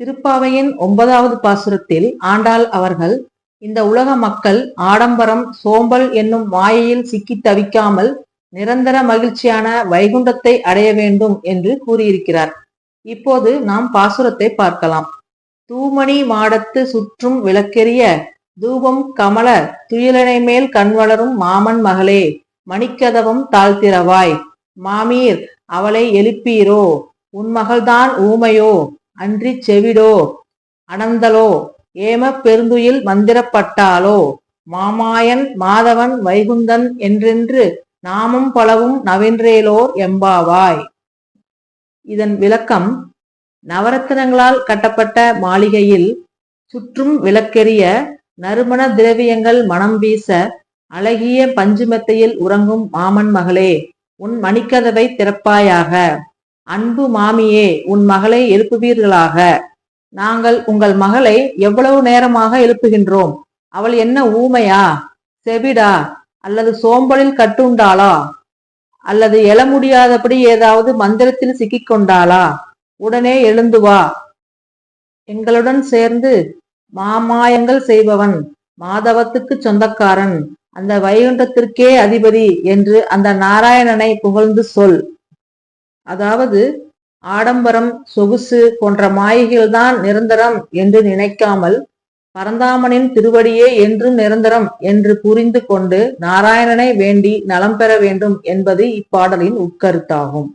திருப்பாவையின் ஒன்பதாவது பாசுரத்தில் ஆண்டாள் அவர்கள் இந்த உலக மக்கள் ஆடம்பரம் சோம்பல் என்னும் மாயையில் சிக்கி தவிக்காமல் நிரந்தர மகிழ்ச்சியான வைகுண்டத்தை அடைய வேண்டும் என்று கூறியிருக்கிறார். இப்போது நாம் பாசுரத்தை பார்க்கலாம். தூமணி மாடத்து சுற்றும் விளக்கெரிய தூபம் கமல துயிலனை மேல் கண் வளரும் மாமன் மகளே மணிக்கதவம் தாழ்த்திரவாய் மாமீர் அவளை எழுப்பீரோ? உன் மகள்தான் ஊமையோ? அன்றி செவிடோ? அனந்தலோ? ஏம பெருந்துயில் மந்திரப்பட்டாலோ? மாமாயன் மாதவன் வைகுந்தன் என்றென்று நாமும் பலவும் நவென்றேலோர் எம்பாவாய். இதன் விளக்கம் நவரத்தினங்களால் கட்டப்பட்ட மாளிகையில் சுற்றும் விளக்கெரிய நறுமண திரவியங்கள் மனம் வீச அழகிய பஞ்சுமெத்தையில் உறங்கும் மாமன் மகளே உன் மணிக்கதவை திறப்பாயாக. அன்பு மாமியே உன் மகளை எழுப்புவீர்களாக. நாங்கள் உங்கள் மகளை எவ்வளவு நேரமாக எழுப்புகின்றோம்? அவள் என்ன ஊமையா? செவிடா? அல்லது சோம்பலில் கட்டுண்டாளா? அல்லது எழ முடியாதபடி ஏதாவது மந்திரத்தில் சிக்கிக்கொண்டாளா? உடனே எழுந்து வா. எங்களுடன் சேர்ந்து மாமாயங்கள் செய்பவன் மாதவத்துக்கு சொந்தக்காரன் அந்த வைகுண்டத்திற்கே அதிபதி என்று அந்த நாராயணனை புகழ்ந்து சொல். அதாவது ஆடம்பரம் சொகுசு போன்ற மாயைகள்தான் நிரந்தரம் என்று நினைக்காமல் பரந்தாமனின் திருவடியே என்றும் நிரந்தரம் என்று புரிந்து கொண்டு நாராயணனை வேண்டி நலம் பெற வேண்டும் என்பது இப்பாடலின் உட்கருத்தாகும்.